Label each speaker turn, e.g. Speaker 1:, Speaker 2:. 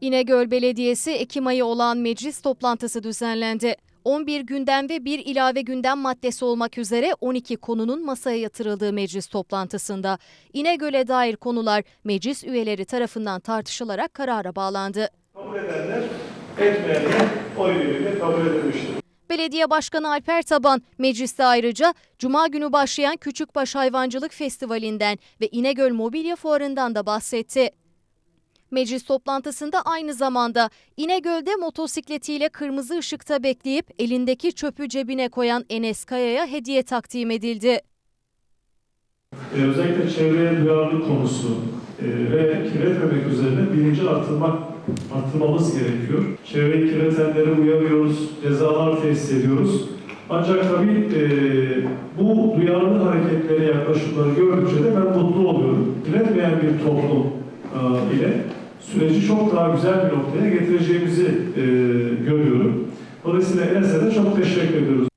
Speaker 1: İnegöl Belediyesi Ekim ayı olan meclis toplantısı düzenlendi. 11 gündem ve bir ilave gündem maddesi olmak üzere 12 konunun masaya yatırıldığı meclis toplantısında İnegöl'e dair konular meclis üyeleri tarafından tartışılarak karara bağlandı.
Speaker 2: Kabul edenler, etmeyenler oy birliğiyle kabul edilmiştir.
Speaker 1: Belediye Başkanı Alper Taban mecliste ayrıca Cuma günü başlayan Küçükbaş Hayvancılık Festivali'nden ve İnegöl Mobilya Fuarı'ndan da bahsetti. Meclis toplantısında aynı zamanda İnegöl'de motosikletiyle kırmızı ışıkta bekleyip elindeki çöpü cebine koyan Enes Kaya'ya hediye takdim edildi.
Speaker 2: Ee, özellikle çevreye duyarlılık konusu e, ve kirletmemek üzerine bilinci artırmak, artırmamız gerekiyor. Çevreyi kirletenleri uyarıyoruz, cezalar tesis ediyoruz. Ancak tabii e, bu duyarlı hareketleri, yaklaşımları gördükçe de ben mutlu oluyorum. Kirletmeyen bir toplum e, ile süreci çok daha güzel bir noktaya getireceğimizi e, görüyorum. Dolayısıyla Enes'e de çok teşekkür ediyoruz.